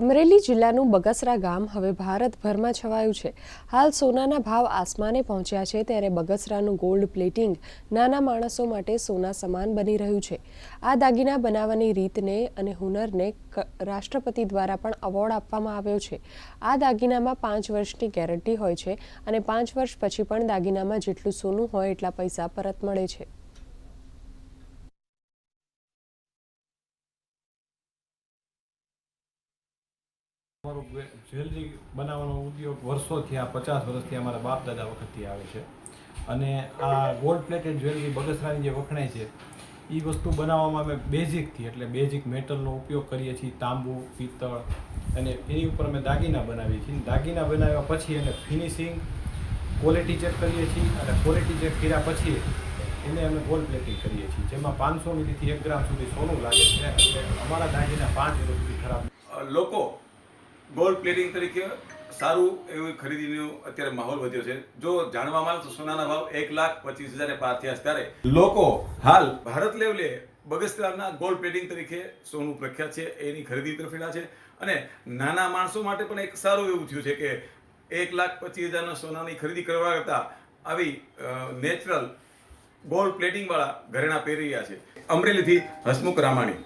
અમરેલી જિલ્લાનું બગસરા ગામ હવે ભારતભરમાં છવાયું છે. હાલ સોનાના ભાવ આસમાને પહોંચ્યા છે ત્યારે બગસરાનું ગોલ્ડ પ્લેટિંગ નાના માણસો માટે સોના સમાન બની રહ્યું છે. આ દાગીના બનાવવાની રીતને અને હુનરને રાષ્ટ્રપતિ દ્વારા પણ એવોર્ડ આપવામાં આવ્યો છે. આ દાગીનામાં પાંચ વર્ષની ગેરંટી હોય છે અને પાંચ વર્ષ પછી પણ દાગીનામાં જેટલું સોનું હોય એટલા પૈસા પરત મળે છે. અમારું જ્વેલરી બનાવવાનો ઉદ્યોગ વર્ષોથી આ પચાસ વર્ષથી અમારા બાપ દાદા વખતથી આવે છે. અને આ ગોલ્ડ પ્લેટેડ જ્વેલરી બગસરાની જે વખણાય છે એ વસ્તુ બનાવવામાં અમે બેઝિકથી એટલે બેઝિક મેટલનો ઉપયોગ કરીએ છીએ, તાંબુ, પિત્તળ અને એની ઉપર અમે દાગીના બનાવીએ છીએ. દાગીના બનાવ્યા પછી એને ફિનિશિંગ ક્વોલિટી ચેક કરીએ છીએ અને ક્વોલિટી ચેક કર્યા પછી એને અમે ગોલ્ડ પ્લેટિંગ કરીએ છીએ. જેમાં પાંચસો મિલીથી એક ગ્રામ સુધી સોનું લાગે છે. એટલે અમારા દાગીના પાંચ સુધી ખરાબ લોકો ગોલ્ડ પ્લેટિંગ તરીકે સારું એવું ખરીદીનો અત્યારે માહોલ વધ્યો છે. જો જાણવામાં આવે સોનાના ભાવ એક લાખ પચીસ હજાર પાર થયા ત્યારે. લોકો હાલ ભારત લેવલે બગસરાના ગોલ્ડ પ્લેટિંગ તરીકે સોનું પ્રખ્યાત છે, એની ખરીદી તરફેલા છે અને નાના માણસો માટે પણ એક સારું એવું થયું છે કે એક લાખ પચીસ હજારના સોનાની ખરીદી કરવા કરતાં આવી નેચરલ ગોલ્ડ પ્લેટિંગવાળા ઘરેણા પહેરી રહ્યા છે. અમરેલીથી હસમુખ રામાણી.